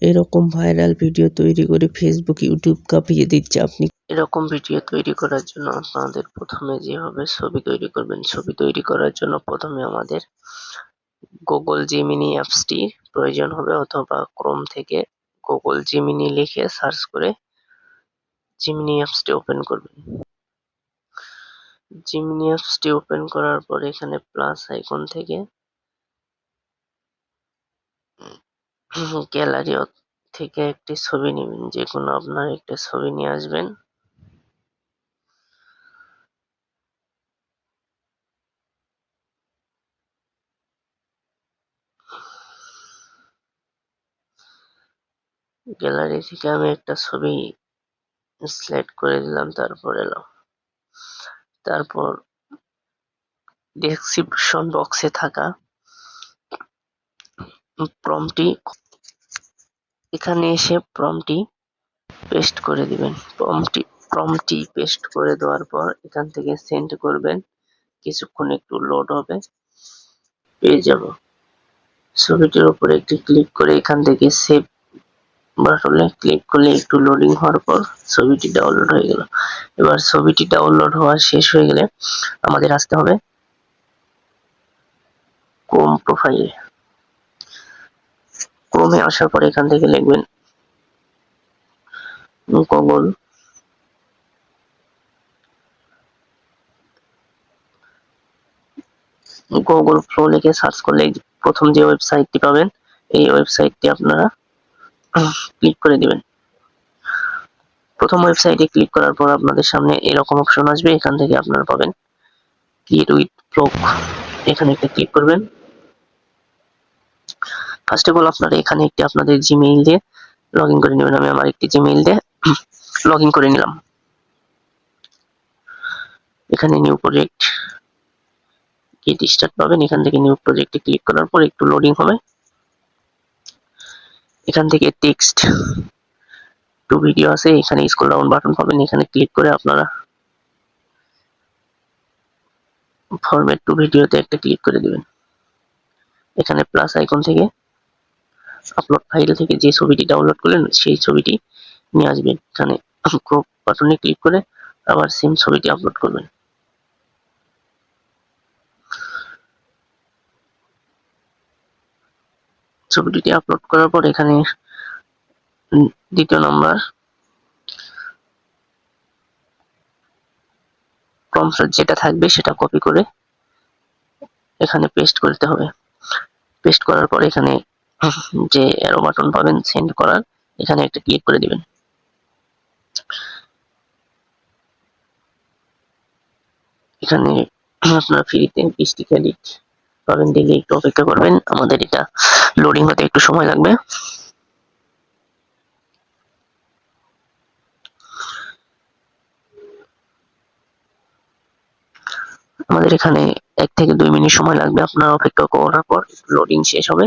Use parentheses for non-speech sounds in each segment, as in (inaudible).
এরকম viral video তৈরি করে ফেসবুক ইউটিউব কাঁপিয়ে দিচ্ছে আপনি। এরকম ভিডিও তৈরি করার জন্য আপনাদের প্রথমে যেভাবে ছবি তৈরি করবেন, ছবি তৈরি করার জন্য প্রথমে আমাদের গুগল জিমিনি অ্যাপসটি প্রয়োজন হবে অথবা ক্রোম থেকে গুগল জিমিনি লিখে সার্চ করে জিমিনি অ্যাপসটি ওপেন করবেন। জিমিনি অ্যাপসটি ওপেন করার পর এখানে প্লাস আইকন থেকে গ্যালারি থেকে একটি ছবি নেবেন, যে কোনো আপনার একটা ছবি নিয়ে আসবেন। গ্যালারি থেকে আমি একটা ছবি সিলেক্ট করে দিলাম, তারপর এলাম তারপর ডেসক্রিপশন বক্সে থাকা প্রমটি এখানে এসে প্রমটি পেস্ট করে দিবেন। প্রমটি প্রমটি পেস্ট করে দেওয়ার পর এখান থেকে সেন্ড করবেন। কিছুক্ষণ একটু লোড হবে, পেয়ে যাব। ছবিটির উপরে একটি ক্লিক করে এখান থেকে সেভ বাটনে ক্লিক করলে একটু লোডিং হওয়ার পর ছবিটি ডাউনলোড হয়ে গেল। এবার ছবিটি ডাউনলোড হওয়া শেষ হয়ে গেলে আমাদের আসতে হবে ক্রোম প্রোফাইলে ক্রোমে আসার পর এখান থেকে লিখবেন গুগল গুগল ফ্লো লিখে সার্চ করলে প্রথম যে ওয়েবসাইটটি পাবেন, এই ওয়েবসাইটটি আপনারা ক্লিক করে দিবেন। প্রথম ওয়েবসাইটে ক্লিক করার পর আপনাদের সামনে এরকম অপশন আসবে, এখান থেকে আপনারা পাবেন ক্রিয়েট উইথ ব্লগ এখানে একটা ক্লিক করবেন। ফার্স্ট অফ অল আপনারা এখানে একটি আপনাদের জিমেইল দিয়ে লগ ইন করে নেবেন। আমি আমার একটি জিমেইল দিয়ে (clears throat) লগ ইন করে নিলাম। এখানে নিউ প্রজেক্ট গেট স্টার্ট পাবেন। এখান থেকে নিউ প্রজেক্টে ক্লিক করার পর একটু লোডিং হবে। এখান থেকে টেক্সট টু ভিডিও আছে। এখানে স্ক্রল ডাউন বাটন পাবেন। এখানে ক্লিক করে আপনারা ফরম্যাট টু ভিডিওতে একটা ক্লিক করে দিবেন। এখানে প্লাস আইকন থেকে আপলোড ফাইল থেকে যে ছবিটি ডাউনলোড করলেন, সেই ছবিটি নিয়ে আসবেন। এখানে ক্রপ বাটনে ক্লিক করে আবার সেম ছবিটি আপলোড করবেন। ছবিটি আপলোড করার পর এখানে দ্বিতীয় নাম্বার প্রম্পট যেটা থাকবে সেটা কপি করে এখানে পেস্ট করতে হবে। পেস্ট করার পর এখানে যে অ্যারো বাটন পাবেন সেন্ড করার। এখানে একটা ক্লিক করে দিবেন। এখানে আপনারা ফ্রিতে বৃষ্টি ক্রেডিট পাবেন, দেখে একটু অপেক্ষা করবেন। আমাদের এটা লোডিং হতে একটু সময় লাগবে। আমাদের এখানে এক থেকে দুই মিনিট সময় লাগবে। আপনার অপেক্ষা করার পর লোডিং শেষ হবে।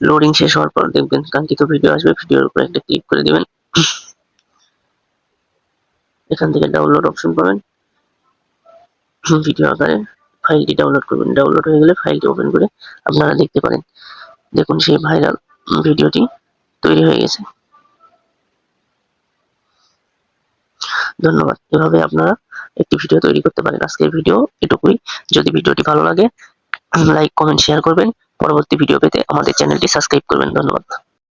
লোডিং শেষ হওয়ার পর দেখবেন কাঙ্ক্ষিত ভিডিও আসবে ভিডিওর উপর একটা ক্লিক করে দিবেন। এখান থেকে ডাউনলোড অপশন পাবেন। ভিডিও আকারে ফাইলটি ডাউনলোড করবেন। ডাউনলোড হয়ে গেলে ফাইলটি ওপেন করে আপনারা দেখতে পারেন। দেখুন সেই ভাইরাল ভিডিওটি তৈরি হয়ে গেছে। ধন্যবাদ। এভাবে আপনারা একটি ভিডিও তৈরি করতে পারেন। আজকের ভিডিও এটুকুই। যদি ভিডিওটি ভালো লাগে লাইক কমেন্ট শেয়ার করবেন। পরবর্তী ভিডিও পেতে আমাদের চ্যানেলটি সাবস্ক্রাইব করবেন। ধন্যবাদ।